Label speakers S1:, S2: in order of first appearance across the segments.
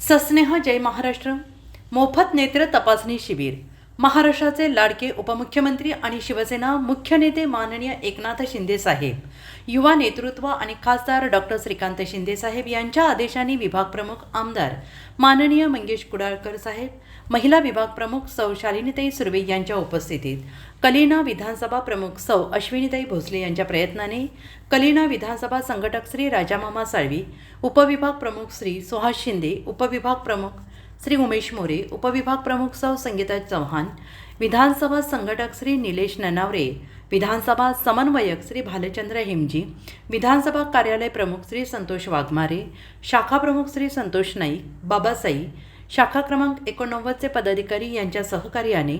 S1: सस्नेह जय महाराष्ट्र. मोफत नेत्र तपासणी शिबिर. महाराष्ट्राचे लाडके उपमुख्यमंत्री आणि शिवसेना मुख्य नेते माननीय एकनाथ शिंदे साहेब युवा नेतृत्व आणि खासदार डॉक्टर श्रीकांत शिंदे साहेब यांच्या आदेशाने विभाग प्रमुख आमदार माननीय मंगेश कुडाळकर साहेब महिला विभाग प्रमुख सौ शालिनीताई सुर्वे यांच्या उपस्थितीत कलिना विधानसभा प्रमुख सौ अश्विनीताई भोसले यांच्या प्रयत्नाने कलिना विधानसभा संघटक श्री राजामामा साळवी उपविभाग प्रमुख श्री सुहास शिंदे उपविभाग प्रमुख श्री उमेश मोरे उपविभाग प्रमुख सौ संगीता चव्हाण विधानसभा संघटक श्री निलेश ननावरे विधानसभा समन्वयक श्री भालचंद्र हेमजी विधानसभा कार्यालय प्रमुख श्री संतोष वाघमारे शाखा प्रमुख श्री संतोष नाईक बाबासाई शाखा क्रमांक एकोणनव्वदचे पदाधिकारी यांच्या सहकार्याने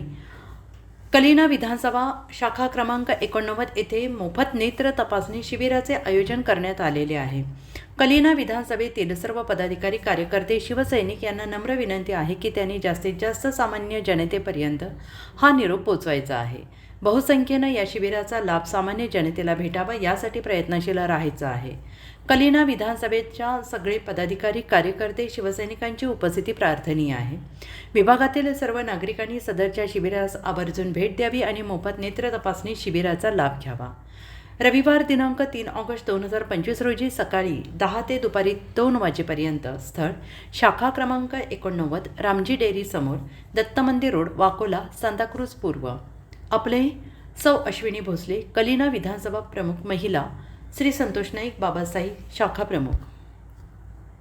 S1: कलिना विधानसभा शाखा क्रमांक एकोणनव्वद येथे मोफत नेत्र तपासणी शिबिराचे आयोजन करण्यात आलेले आहे. कलिना विधानसभेतील सर्व पदाधिकारी कार्यकर्ते शिवसैनिक यांना नम्र विनंती आहे की त्यांनी जास्तीत जास्त सामान्य जनतेपर्यंत हा निरोप पोचवायचा आहे. बहुसंख्येनं या शिबिराचा लाभ सामान्य जनतेला भेटावा यासाठी प्रयत्नशील राहायचं आहे. कलिना विधानसभेच्या सगळे पदाधिकारी कार्यकर्ते शिवसैनिकांची उपस्थिती प्रार्थनीय आहे. विभागातील सर्व नागरिकांनी सदरच्या शिबिरास आवर्जून भेट द्यावी आणि मोफत नेत्र तपासणी शिबिराचा लाभ घ्यावा. रविवार दिनांक तीन ऑगस्ट दोन हजार पंचवीस रोजी सकाळी दहा ते दुपारी दोन वाजेपर्यंत स्थळ शाखा क्रमांक एकोणनव्वद रामजी डेअरी समोर दत्त मंदिर रोड वाकोला सांताक्रूज पूर्व. आपले सौ अश्विनी भोसले कलिना विधानसभा प्रमुख महिला श्री संतोष नाईक बाबासाहेब शाखा प्रमुख.